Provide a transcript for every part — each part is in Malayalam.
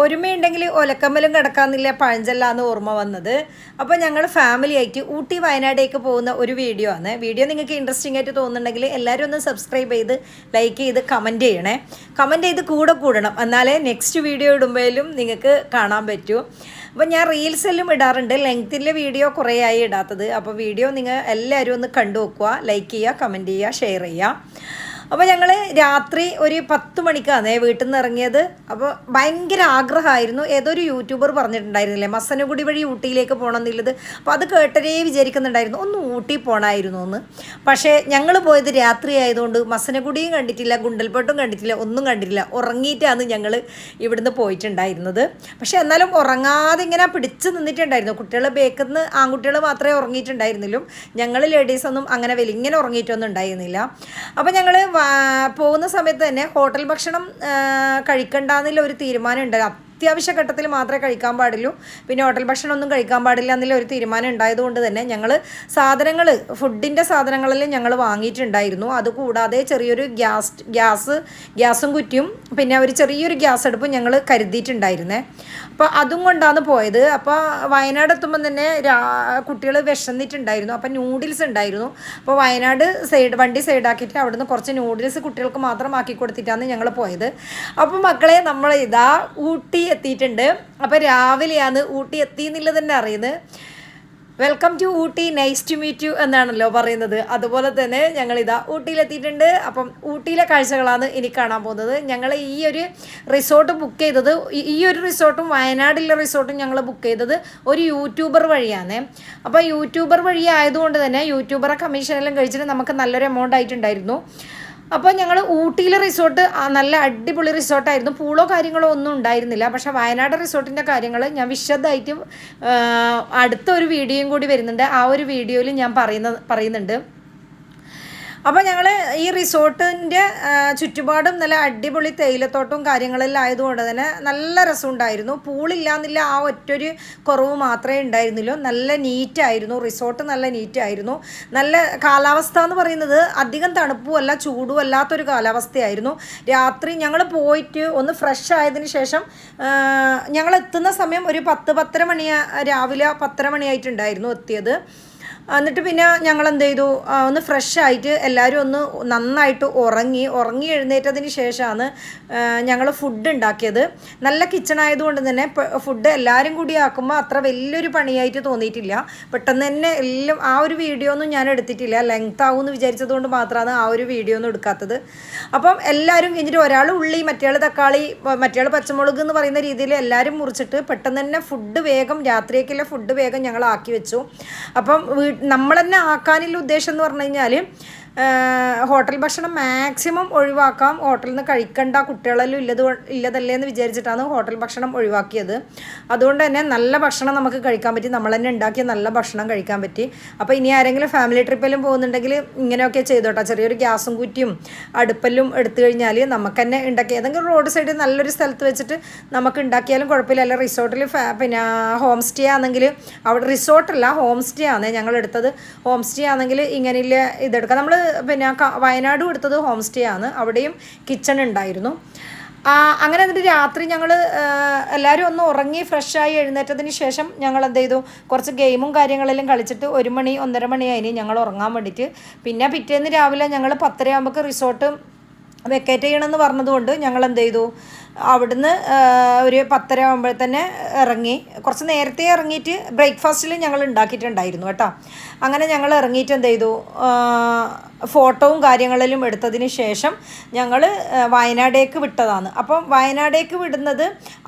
ഒരുമയുണ്ടെങ്കിൽ ഒലക്കമ്മലും കിടക്കാന്നില്ല പഴഞ്ചല്ലാന്ന് ഓർമ്മ വന്നത്. അപ്പോൾ ഞങ്ങൾ ഫാമിലി ആയിട്ട് ഊട്ടി വയനാടേക്ക് പോകുന്ന ഒരു വീഡിയോ ആണ്. വീഡിയോ നിങ്ങൾക്ക് ഇൻട്രസ്റ്റിംഗ് ആയിട്ട് തോന്നുന്നുണ്ടെങ്കിൽ എല്ലാവരും ഒന്ന് സബ്സ്ക്രൈബ് ചെയ്ത് ലൈക്ക് ചെയ്ത് കമന്റ് ചെയ്യണേ. കമന്റ് ചെയ്ത് കൂടെ കൂടണം. എന്നാലേ നെക്സ്റ്റ് വീഡിയോ ഇടുമ്പോഴും നിങ്ങൾക്ക് കാണാൻ പറ്റൂ. അപ്പോൾ ഞാൻ റീൽസെല്ലാം ഇടാറുണ്ട്. ലെങ്ത്തിന്റെ വീഡിയോ കുറേ ആയി ഇടാത്തത്. അപ്പോൾ വീഡിയോ നിങ്ങൾ എല്ലാവരും ഒന്ന് കണ്ടു നോക്കുക ലൈക്ക് ചെയ്യുക കമന്റ് ചെയ്യുക ഷെയർ ചെയ്യുക. അപ്പോൾ ഞങ്ങൾ രാത്രി ഒരു പത്ത് മണിക്കാണ് വീട്ടിൽ നിന്ന് ഇറങ്ങിയത്. അപ്പോൾ ഭയങ്കര ആഗ്രഹമായിരുന്നു. ഏതൊരു യൂട്യൂബർ പറഞ്ഞിട്ടുണ്ടായിരുന്നില്ലേ മസനഗുടി വഴി ഊട്ടിയിലേക്ക് പോകണം എന്നുള്ളത്. അപ്പോൾ അത് കേട്ടരേ വിചാരിക്കുന്നുണ്ടായിരുന്നു. ഒന്ന് ഊട്ടി പോകണമായിരുന്നു എന്ന് പക്ഷേ ഞങ്ങൾ പോയത് രാത്രി ആയതുകൊണ്ട് മസനഗുഡിയും കണ്ടിട്ടില്ല ഗുണ്ടൽപേട്ടും കണ്ടിട്ടില്ല ഒന്നും കണ്ടിട്ടില്ല. ഉറങ്ങിയിട്ടാണ് ഞങ്ങൾ ഇവിടുന്ന് പോയിട്ടുണ്ടായിരുന്നത്. പക്ഷേ എന്നാലും ഉറങ്ങാതെ ഇങ്ങനെ പിടിച്ച് നിന്നിട്ടുണ്ടായിരുന്നു. കുട്ടികൾ ബേക്കിൽ നിന്ന് ആൺകുട്ടികൾ മാത്രമേ ഉറങ്ങിയിട്ടുണ്ടായിരുന്നുള്ളൂ. ഞങ്ങൾ ലേഡീസൊന്നും അങ്ങനെ വലിയ ഇങ്ങനെ ഉറങ്ങിയിട്ടൊന്നും ഉണ്ടായിരുന്നില്ല. അപ്പോൾ ഞങ്ങൾ പോകുന്ന സമയത്ത് തന്നെ ഹോട്ടൽ ഭക്ഷണം കഴിക്കണ്ടെന്നുള്ള ഒരു തീരുമാനം ഉണ്ടായി. അത്യാവശ്യ ഘട്ടത്തിൽ മാത്രമേ കഴിക്കാൻ പാടുള്ളൂ പിന്നെ ഹോട്ടൽ ഭക്ഷണമൊന്നും കഴിക്കാൻ പാടില്ല എന്നുള്ള ഒരു തീരുമാനം ഉണ്ടായതുകൊണ്ട് തന്നെ ഞങ്ങൾ സാധനങ്ങൾ ഫുഡിന്റെ സാധനങ്ങളെല്ലാം ഞങ്ങൾ വാങ്ങിയിട്ടുണ്ടായിരുന്നു. അതുകൂടാതെ ചെറിയൊരു ഗ്യാസ് ഗ്യാസ് ഗ്യാസും കുറ്റിയും പിന്നെ ഒരു ചെറിയൊരു ഗ്യാസ് അടുപ്പും ഞങ്ങൾ കരുതിയിട്ടുണ്ടായിരുന്നേ. അപ്പോൾ അതും കൊണ്ടാണ് പോയത്. അപ്പോൾ വയനാട് എത്തുമ്പോൾ തന്നെ രാ കുട്ടികൾ വിശന്നിട്ടുണ്ടായിരുന്നു. അപ്പോൾ നൂഡിൽസ് ഉണ്ടായിരുന്നു. അപ്പോൾ വയനാട് സൈഡ് വണ്ടി സൈഡാക്കിയിട്ട് അവിടുന്ന് കുറച്ച് നൂഡിൽസ് കുട്ടികൾക്ക് മാത്രം ആക്കി കൊടുത്തിട്ടാണ് ഞങ്ങൾ പോയത്. അപ്പോൾ മക്കളെ നമ്മൾ ഇതാ ഊട്ടി എത്തിയിട്ടുണ്ട് അപ്പോൾ രാവിലെയാണ് ഊട്ടി എത്തി എന്നുള്ളത് തന്നെ അറിയുന്നത്. Welcome to Ooty nice to meet you എന്നാണല്ലോ പറയുന്നത്. അതുപോലെ തന്നെ ഞങ്ങളിതാ ഊട്ടിയിലെത്തിയിട്ടുണ്ട്. അപ്പം ഊട്ടിയിലെ കാഴ്ചകളാണ് ഇനി കാണാൻ പോകുന്നത്. ഞങ്ങൾ ഈ ഒരു റിസോർട്ട് ബുക്ക് ചെയ്തത് ഈ ഒരു റിസോർട്ടും വയനാടിലെ റിസോർട്ടും ഞങ്ങൾ ബുക്ക് ചെയ്തത് ഒരു യൂട്യൂബർ വഴിയാണ്. അപ്പോൾ യൂട്യൂബർ വഴി ആയതുകൊണ്ട് തന്നെ യൂട്യൂബറെ കമ്മീഷനെല്ലാം കഴിച്ചിട്ട് നമുക്ക് നല്ലൊരു എമൗണ്ട് ആയിട്ടുണ്ടായിരുന്നു. അപ്പോൾ ഞങ്ങൾ ഊട്ടിയിലെ റിസോർട്ട് നല്ല അടിപൊളി റിസോർട്ടായിരുന്നു പൂളോ കാര്യങ്ങളോ ഒന്നും ഉണ്ടായിരുന്നില്ല. പക്ഷെ വയനാട് റിസോർട്ടിന്റെ കാര്യങ്ങൾ ഞാൻ വിശദമായിട്ട് അടുത്ത ഒരു വീഡിയോയും കൂടി വരുന്നുണ്ട്. ആ ഒരു വീഡിയോയിൽ ഞാൻ പറയുന്ന പറയുന്നുണ്ട്. അപ്പോൾ ഞങ്ങൾ ഈ റിസോർട്ടിന്റെ ചുറ്റുപാടും നല്ല അടിപൊളി തേയിലത്തോട്ടവും കാര്യങ്ങളെല്ലാം ആയതുകൊണ്ട് തന്നെ നല്ല രസമുണ്ടായിരുന്നു. പൂളില്ലാന്നില്ല ആ ഒറ്റൊരു കുറവ് മാത്രമേ ഉണ്ടായിരുന്നുള്ളൂ. നല്ല നീറ്റായിരുന്നു. റിസോർട്ട് നല്ല നീറ്റായിരുന്നു. നല്ല കാലാവസ്ഥ എന്ന് പറയുന്നത് അധികം തണുപ്പുമല്ല ചൂടും അല്ലാത്തൊരു കാലാവസ്ഥയായിരുന്നു. രാത്രി ഞങ്ങൾ പോയിട്ട് ഒന്ന് ഫ്രഷ് ആയതിനു ശേഷം ഞങ്ങൾ എത്തുന്ന സമയം ഒരു പത്ത് പത്തര മണി രാവിലെ പത്തര മണിയായിട്ടുണ്ടായിരുന്നു എത്തിയത്. എന്നിട്ട് പിന്നെ ഞങ്ങൾ എന്ത് ചെയ്തു ഒന്ന് ഫ്രഷ് ആയിട്ട് എല്ലാവരും ഒന്ന് നന്നായിട്ട് ഉറങ്ങി ഉറങ്ങി എഴുന്നേറ്റതിന് ശേഷമാണ് ഞങ്ങൾ ഫുഡ് ഉണ്ടാക്കിയത്. നല്ല കിച്ചൺ ആയതുകൊണ്ട് തന്നെ ഫുഡ് എല്ലാവരും കൂടി ആക്കുമ്പോൾ അത്ര വലിയൊരു പണിയായിട്ട് തോന്നിയിട്ടില്ല. പെട്ടെന്ന് തന്നെ എല്ലാം ആ ഒരു വീഡിയോ ഒന്നും ഞാൻ എടുത്തിട്ടില്ല. ലെങ്ത് ആവും എന്ന് വിചാരിച്ചതുകൊണ്ട് മാത്രമാണ് ആ ഒരു വീഡിയോ ഒന്നും എടുക്കാത്തത്. അപ്പം എല്ലാവരും കഴിഞ്ഞിട്ട് ഒരാൾ ഉള്ളി മറ്റേയാൾ തക്കാളി മറ്റേയാൾ പച്ചമുളക് എന്ന് പറയുന്ന രീതിയിൽ എല്ലാവരും മുറിച്ചിട്ട് പെട്ടെന്ന് തന്നെ ഫുഡ് വേഗം രാത്രിയൊക്കെയുള്ള ഫുഡ് വേഗം ഞങ്ങൾ ആക്കി വെച്ചു. അപ്പം നമ്മൾ തന്നെ ആക്കാനുള്ള ഉദ്ദേശം എന്ന് പറഞ്ഞു കഴിഞ്ഞാൽ ഹോട്ടൽ ഭക്ഷണം മാക്സിമം ഒഴിവാക്കാം. ഹോട്ടലിൽ നിന്ന് കഴിക്കണ്ട കുട്ടികളെല്ലാം ഇല്ലത് ഇല്ലതല്ലേ എന്ന് വിചാരിച്ചിട്ടാണ് ഹോട്ടൽ ഭക്ഷണം ഒഴിവാക്കിയത്. അതുകൊണ്ട് തന്നെ നല്ല ഭക്ഷണം നമുക്ക് കഴിക്കാൻ പറ്റി. നമ്മൾ തന്നെ ഉണ്ടാക്കിയ നല്ല ഭക്ഷണം കഴിക്കാൻ പറ്റി. അപ്പോൾ ഇനി ആരെങ്കിലും ഫാമിലി ട്രിപ്പെല്ലാം പോകുന്നുണ്ടെങ്കിൽ ഇങ്ങനെയൊക്കെ ചെയ്തോട്ടെ. ചെറിയൊരു ഗ്യാസും കുറ്റിയും അടുപ്പെല്ലാം എടുത്തു കഴിഞ്ഞാൽ നമുക്ക് തന്നെ ഉണ്ടാക്കി ഏതെങ്കിലും റോഡ് സൈഡിൽ നല്ലൊരു സ്ഥലത്ത് വെച്ചിട്ട് നമുക്ക് ഉണ്ടാക്കിയാലും കുഴപ്പമില്ല. അല്ല റിസോർട്ടിൽ പിന്നെ ഹോം സ്റ്റേ ആണെങ്കിൽ അവിടെ റിസോർട്ടല്ല ഹോം സ്റ്റേ ആണ് ഞങ്ങൾ എടുത്തത്. ഹോം സ്റ്റേ ആണെങ്കിൽ ഇങ്ങനെയുള്ള ഇതെടുക്കാം. നമ്മൾ പിന്നെ വയനാടും എടുത്തത് ഹോം സ്റ്റേ ആണ് അവിടെയും കിച്ചൺ ഉണ്ടായിരുന്നു. അങ്ങനെ എന്നിട്ട് രാത്രി ഞങ്ങൾ എല്ലാവരും ഒന്ന് ഉറങ്ങി ഫ്രഷായി എഴുന്നേറ്റതിന് ശേഷം ഞങ്ങൾ എന്ത് ചെയ്തു? കുറച്ച് ഗെയിമും കാര്യങ്ങളെല്ലാം കളിച്ചിട്ട് ഒരു മണി ഒന്നര മണിയായിന് ഞങ്ങൾ ഉറങ്ങാൻ വേണ്ടിയിട്ട്. പിന്നെ പിറ്റേന്ന് രാവിലെ ഞങ്ങൾ പത്തരയാകുമ്പോൾ റിസോർട്ട് വെക്കേറ്റ് ചെയ്യണമെന്ന് പറഞ്ഞതുകൊണ്ട് ഞങ്ങൾ എന്ത് ചെയ്തു? അവിടുന്ന് ഒരു പത്തര ആകുമ്പോൾ തന്നെ ഇറങ്ങി. കുറച്ച് നേരത്തെ ഇറങ്ങിയിട്ട് ബ്രേക്ക്ഫാസ്റ്റിൽ ഞങ്ങൾ ഉണ്ടാക്കിയിട്ടുണ്ടായിരുന്നു കേട്ടോ. അങ്ങനെ ഞങ്ങൾ ഇറങ്ങിയിട്ട് എന്ത് ചെയ്തു? ഫോട്ടോവും കാര്യങ്ങളിലും എടുത്തതിന് ശേഷം ഞങ്ങൾ വയനാടേക്ക് വിട്ടതാണ്. അപ്പം വയനാടേക്ക് വിടുന്നത്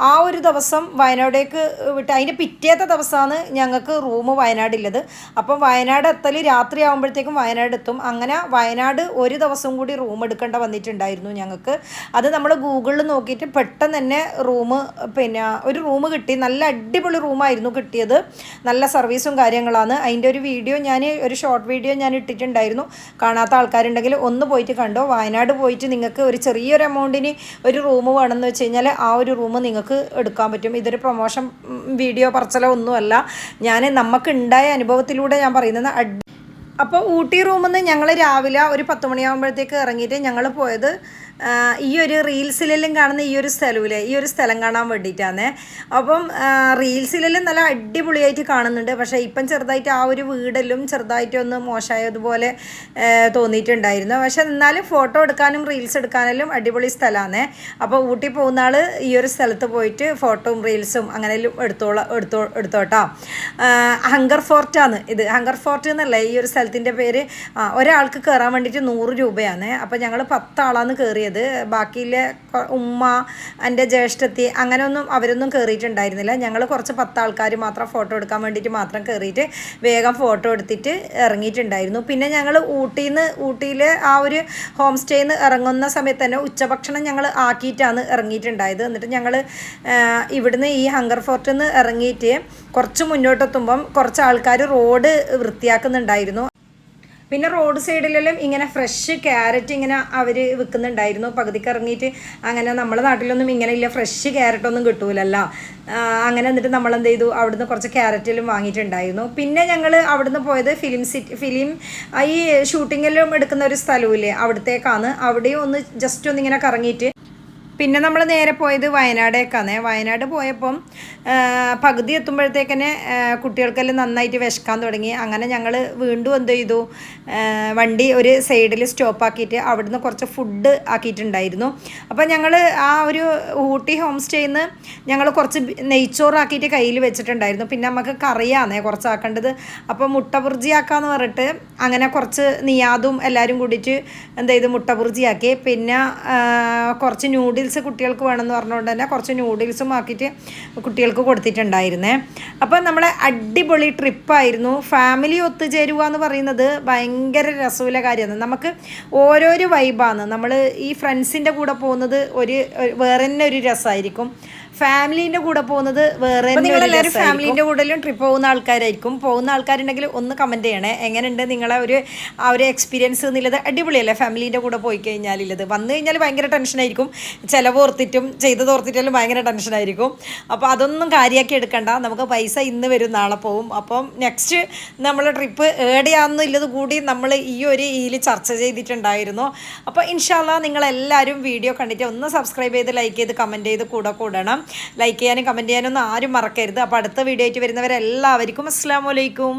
ആ ഒരു ദിവസം വയനാടേക്ക് വിട്ട് അതിന്റെ പിറ്റേത്തെ ദിവസമാണ് ഞങ്ങൾക്ക് റൂം വയനാടില്ലത്. അപ്പം വയനാട് എത്തൽ രാത്രി ആകുമ്പോഴത്തേക്കും വയനാട് എത്തും. അങ്ങനെ വയനാട് ഒരു ദിവസം കൂടി റൂം എടുക്കേണ്ട വന്നിട്ടുണ്ടായിരുന്നു ഞങ്ങൾക്ക്. അത് നമ്മൾ ഗൂഗിളിൽ നോക്കിയിട്ട് പെട്ടെന്ന് തന്നെ റൂം പിന്നെ ഒരു റൂം കിട്ടി. നല്ല അടിപൊളി റൂമായിരുന്നു കിട്ടിയത്. നല്ല സർവീസും കാര്യങ്ങളാണ്. അതിന്റെ ഒരു വീഡിയോ ഞാൻ ഒരു ഷോർട്ട് വീഡിയോ ഞാൻ ഇട്ടിട്ടുണ്ടായിരുന്നു. കാണാത്ത ആൾക്കാരുണ്ടെങ്കിൽ ഒന്ന് പോയിട്ട് കണ്ടോ. വയനാട് പോയിട്ട് നിങ്ങൾക്ക് ഒരു ചെറിയൊരു എമൗണ്ടിന് ഒരു റൂം വേണമെന്ന് വെച്ച് കഴിഞ്ഞാൽ ആ ഒരു റൂം നിങ്ങൾക്ക് എടുക്കാൻ പറ്റും. ഇതൊരു പ്രൊമോഷൻ വീഡിയോ പറച്ചലോ ഒന്നുമല്ല. ഞാൻ നമുക്ക് ഉണ്ടായ അനുഭവത്തിലൂടെ ഞാൻ പറയുന്നത് അപ്പോൾ ഊട്ടി റൂമിൽ നിന്ന് ഞങ്ങൾ രാവിലെ ഒരു പത്ത് മണിയാകുമ്പോഴത്തേക്ക് ഇറങ്ങിയിട്ട് ഞങ്ങൾ പോയത് ഈ ഒരു റീൽസിലെല്ലാം കാണുന്ന ഈ ഒരു സ്ഥലമില്ലേ ഈ ഒരു സ്ഥലം കാണാൻ വേണ്ടിയിട്ടാണ് അപ്പം റീൽസിലെല്ലാം നല്ല അടിപൊളിയായിട്ട് കാണുന്നുണ്ട്. പക്ഷേ ഇപ്പം ചെറുതായിട്ട് ആ ഒരു വീടെല്ലാം ചെറുതായിട്ട് ഒന്ന് മോശമായതുപോലെ തോന്നിയിട്ടുണ്ടായിരുന്നു. പക്ഷെ എന്നാലും ഫോട്ടോ എടുക്കാനും റീൽസ് എടുക്കാനെല്ലാം അടിപൊളി സ്ഥലമാണ് അപ്പോൾ ഊട്ടി പോകുന്ന ആൾ ഈ ഒരു സ്ഥലത്ത് പോയിട്ട് ഫോട്ടോയും റീൽസും അങ്ങനെയെല്ലാം എടുത്തോളാം എടുത്തോ എടുത്തോട്ടോ. ഹങ്കർ ഫോർട്ടാണ് ഇത്. ഹങ്കർ ഫോർട്ട് എന്നല്ലേ ഈ ഒരു സ്ഥലത്തിന്റെ പേര്? ഒരാൾക്ക് കയറാൻ വേണ്ടിയിട്ട് നൂറ് രൂപയാണ് അപ്പോൾ ഞങ്ങൾ പത്താളാണ് കയറിയത് ബാക്കിയിലെ കൊ- ഉമ്മ എന്റെ ജ്യേഷ്ഠത്തി അങ്ങനെയൊന്നും അവരൊന്നും കയറിയിട്ടുണ്ടായിരുന്നില്ല. ഞങ്ങൾ കുറച്ച് പത്താൾക്കാർ മാത്രം ഫോട്ടോ എടുക്കാൻ വേണ്ടിയിട്ട് മാത്രം കയറിയിട്ട് വേഗം ഫോട്ടോ എടുത്തിട്ട് ഇറങ്ങിയിട്ടുണ്ടായിരുന്നു. പിന്നെ ഞങ്ങൾ ഊട്ടിയിൽ നിന്ന് ഊട്ടിയിലെ ആ ഒരു ഹോം സ്റ്റേയിൽ നിന്ന് ഇറങ്ങുന്ന സമയത്ത് തന്നെ ഉച്ചഭക്ഷണം ഞങ്ങൾ ആക്കിയിട്ടാണ് ഇറങ്ങിയിട്ടുണ്ടായത്. എന്നിട്ട് ഞങ്ങൾ ഇവിടുന്ന് ഈ ഹങ്കർ ഫോർട്ടിൽ നിന്ന് ഇറങ്ങിയിട്ട് കുറച്ച് മുന്നോട്ടെത്തുമ്പം കുറച്ച് ആൾക്കാർ റോഡ് വൃത്തിയാക്കുന്നുണ്ടായിരുന്നു. പിന്നെ റോഡ് സൈഡിലെല്ലാം ഇങ്ങനെ ഫ്രഷ് ക്യാരറ്റ് ഇങ്ങനെ അവർ വിൽക്കുന്നുണ്ടായിരുന്നു പകുതിക്ക് ഇറങ്ങിയിട്ട് അങ്ങനെ നമ്മളെ നാട്ടിലൊന്നും ഇങ്ങനെ ഇല്ല. ഫ്രഷ് ക്യാരറ്റ് ഒന്നും കിട്ടൂലല്ലോ. അങ്ങനെ എന്നിട്ട് നമ്മൾ എന്ത് ചെയ്തു? അവിടുന്ന് കുറച്ച് ക്യാരറ്റിലും വാങ്ങിയിട്ടുണ്ടായിരുന്നു. പിന്നെ ഞങ്ങൾ അവിടുന്ന് പോയത് ഫിലിം സിറ്റി ഫിലിം ഈ ഷൂട്ടിങ്ങിലും എടുക്കുന്ന ഒരു സ്ഥലമില്ലേ അവിടത്തേക്കാണ്. അവിടെയും ഒന്ന് ജസ്റ്റ് ഒന്ന് ഇങ്ങനെ കറങ്ങിയിട്ട് പിന്നെ നമ്മൾ നേരെ പോയത് വയനാടേക്കാണ് വയനാട് പോയപ്പം പകുതി എത്തുമ്പോഴത്തേക്കന്നെ കുട്ടികൾക്കെല്ലാം നന്നായിട്ട് വിശക്കാൻ തുടങ്ങി. അങ്ങനെ ഞങ്ങൾ വീണ്ടും എന്ത് ചെയ്തു? വണ്ടി ഒരു സൈഡിൽ സ്റ്റോപ്പ് ആക്കിയിട്ട് അവിടുന്ന് കുറച്ച് ഫുഡ് ആക്കിയിട്ടുണ്ടായിരുന്നു. അപ്പോൾ ഞങ്ങൾ ആ ഒരു ഊട്ടി ഹോം സ്റ്റേയിൽ നിന്ന് ഞങ്ങൾ കുറച്ച് നെയ്ച്ചോറാക്കിയിട്ട് കയ്യിൽ വെച്ചിട്ടുണ്ടായിരുന്നു. പിന്നെ നമുക്ക് കറിയാന്നേ കുറച്ച് ആക്കേണ്ടത് അപ്പോൾ മുട്ട ബുർജിയാക്കാന്ന് പറഞ്ഞിട്ട് അങ്ങനെ കുറച്ച് നിയാദും എല്ലാവരും കൂടിയിട്ട് എന്ത് ചെയ്തു? മുട്ട ബുർജിയാക്കി പിന്നെ കുറച്ച് കുറച്ച് നൂഡിൽസ് കുട്ടികൾക്ക് വേണമെന്ന് പറഞ്ഞുകൊണ്ട് തന്നെ കുറച്ച് നൂഡിൽസും ആക്കിയിട്ട് കുട്ടികൾക്ക് കൊടുത്തിട്ടുണ്ടായിരുന്നേ. അപ്പോൾ നമ്മളെ അടിപൊളി ട്രിപ്പായിരുന്നു ഫാമിലി ഒത്തുചേരുക എന്ന് പറയുന്നത് ഭയങ്കര രസമുള്ള കാര്യമാണ്. നമുക്ക് ഓരോരോ വൈബാണ് നമ്മൾ ഈ ഫ്രണ്ട്സിന്റെ കൂടെ പോകുന്നത് ഒരു വേറെ തന്നെ ഒരു രസമായിരിക്കും. ഫാമിലീന്റെ കൂടെ പോകുന്നത് വേറെ നിങ്ങളെല്ലാവരും ഫാമിലിന്റെ കൂടെയും ട്രിപ്പ് പോകുന്ന ആൾക്കാരായിരിക്കും. പോകുന്ന ആൾക്കാരുണ്ടെങ്കിൽ ഒന്ന് കമന്റ് ചെയ്യണേ. എങ്ങനെയുണ്ട് നിങ്ങളെ ഒരു ആ ഒരു എക്സ്പീരിയൻസ് എന്നുള്ളത്? അടിപൊളിയല്ലേ ഫാമിലിന്റെ കൂടെ പോയി കഴിഞ്ഞാൽ കഴിഞ്ഞാലുള്ളത്? വന്നു കഴിഞ്ഞാൽ ഭയങ്കര ടെൻഷനായിരിക്കും ചിലവ് ഓർത്തിട്ടും ചെയ്തത് ഓർത്തിട്ടാലും ഭയങ്കര ടെൻഷനായിരിക്കും അപ്പോൾ അതൊന്നും കാര്യമാക്കി എടുക്കണ്ട. നമുക്ക് പൈസ ഇന്ന് വരും നാളെ പോവും. അപ്പം നെക്സ്റ്റ് നമ്മളെ ട്രിപ്പ് ഏടെയാണെന്നുള്ളത് കൂടി നമ്മൾ ഈ ഒരു ഇതിൽ ചർച്ച ചെയ്തിട്ടുണ്ടായിരുന്നു. അപ്പോൾ ഇൻഷാല്ല നിങ്ങളെല്ലാവരും വീഡിയോ കണ്ടിട്ട് ഒന്ന് സബ്സ്ക്രൈബ് ചെയ്ത് ലൈക്ക് ചെയ്ത് കമന്റ് ചെയ്ത് കൂടെ കൂടണം. ലൈക്ക് ചെയ്യാനും കമന്റ് ചെയ്യാനും ഒന്നും ആരും മറക്കരുത്. അപ്പോൾ അടുത്ത വീഡിയോ ആയിട്ട് വരുന്നവരെല്ലാവർക്കും അസ്സാം വലൈക്കും